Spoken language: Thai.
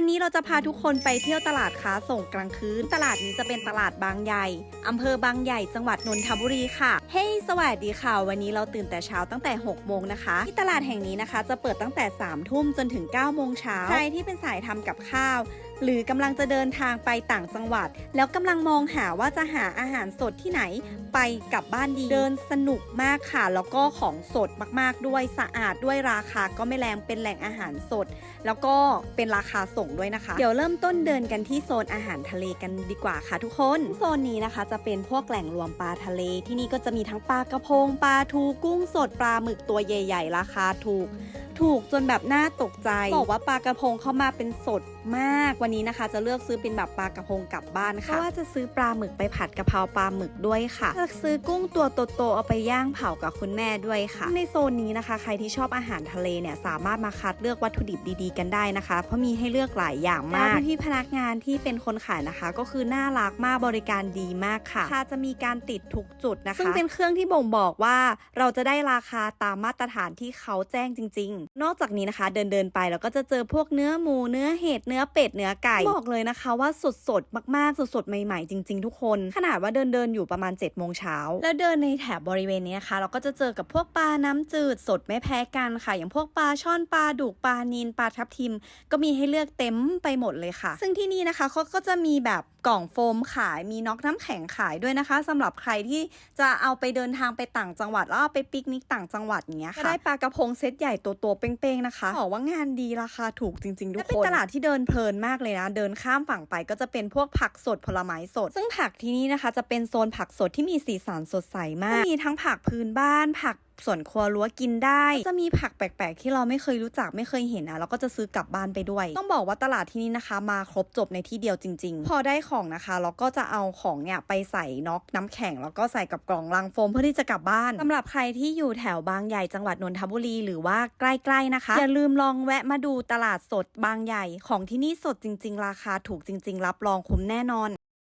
วันนี้เราจะพาทุกคนไปเที่ยวตลาดค้าส่งกลางคืน ตลาดนี้จะเป็นตลาดบางใหญ่อำเภอบางใหญ่จังหวัดนนทบุรีค่ะ เฮ้ยสวัสดีค่ะ วันนี้เราตื่นแต่เช้าตั้งแต่ 6 โมงนะคะ ที่ตลาดแห่งนี้นะคะ จะเปิดตั้งแต่ 3 ทุ่มจนถึง 9 โมงเช้า ใครที่เป็นสายทำกับข้าว หรือกำลังจะเดินทางไปต่างจังหวัด แล้วกำลังมองหาว่าจะหาอาหารสดที่ไหนไปกลับบ้านดี เดินสนุกมากค่ะ แล้วก็ของสดมากๆด้วย สะอาดด้วยราคาก็ไม่แรง เป็นแหล่งอาหารสด แล้วก็เป็นราคาส่งด้วยนะคะ เดี๋ยวเริ่มต้นเดินกันที่โซนอาหารทะเลกันดีกว่าค่ะทุกคน โซนนี้นะคะจะเป็นพวกแหล่งรวมปลาทะเล ที่นี่ก็จะมีทั้งปลากระพง ปลาทู กุ้งสด ปลาหมึกตัวใหญ่ ๆ ราคาถูก ถูกจนแบบน่าตกใจ บอกว่าปลากระพงเข้ามาเป็นสดมากวันนี้นะคะ จะเลือกซื้อเป็นแบบปลากระพงกลับบ้านค่ะเพราะว่าจะซื้อปลาหมึกไปผัดกะเพราปลาหมึกด้วยค่ะจะซื้อกุ้งตัวโตๆเอาไปย่างเผากับคุณแม่ด้วยค่ะ ในโซนนี้นะคะ ใครที่ชอบอาหารทะเลเนี่ยสามารถมาคัดเลือกวัตถุดิบดีๆ กันได้นะคะ เพราะมีให้เลือกหลายอย่างมากพี่ๆพนักงานที่เป็นคนขายนะคะ ก็คือน่ารักมากบริการดีมากค่ะค่าจะมีการติดทุกจุดนะคะซึ่งเป็นเครื่องที่บ่งบอกว่าเราจะได้ราคาตามมาตรฐานที่เขาแจ้งจริง ๆนอกจากนี้นะคะ เดินเดินไปเราก็จะเจอพวกเนื้อหมูเนื้อเห็ดเนื้อเป็ดเนื้อไก่บอกเลยนะคะว่าสดสดมากๆ สดสดใหม่ๆ จริง ๆ ทุกคน ขนาดว่าเดินเดินอยู่ประมาณ7จ็ดโมงเช้าแล้วเดินในแถบบริเวณนี้นะคะ เราก็จะเจอกับพวกปลาน้ำจืดสดไม่แพ้กันค่ะ อย่างพวกปลาช่อนปลาดุกปลานินปลาทับทิม ก็มีให้เลือกเต็มไปหมดเลยค่ะ ซึ่งที่นี่นะคะเขาก็จะมีแบบกล่องโฟมขายมีน็อกน้ำแข็งขายด้วยนะคะสำหรับใครที่จะเอาไปเดินทางไปต่างจังหวัดแล้วเอาไปปิกนิกต่างจังหวัดเงี้ยค่ะได้ปลากระพงเซตใหญ่ตัวเป้งๆนะคะบอกว่างานดีราคาถูกจริงๆทุกคนเป็นตลาดที่เดินเพลินมากเลยนะ เดินข้ามฝั่งไปก็จะเป็นพวกผักสดผลไม้สด ซึ่งผักที่นี่นะคะ จะเป็นโซนผักสดที่มีสีสันสดใสมาก มีทั้งผักพื้นบ้านผัก สวนครัวรั้วกินได้ จะมีผักแปลกๆ ที่เราไม่เคยรู้จักไม่เคยเห็นนะเราก็จะซื้อกลับบ้านไปด้วย ต้องบอกว่าตลาดที่นี่นะคะ มาครบจบในที่เดียวจริง ๆ พอได้ของนะคะเราก็จะเอาของเนี่ยไปใส่น็อกน้ำแข็งแล้วก็ใส่กับกล่องลังโฟมเพื่อที่จะกลับบ้านสำหรับใครที่อยู่แถวบางใหญ่จังหวัดนนทบุรีหรือว่าใกล้ๆนะคะอย่าลืมลองแวะมาดูตลาดสดบางใหญ่ ของที่นี่สดจริง ๆ ราคาถูกจริง ๆ รับรองคุ้มแน่นอน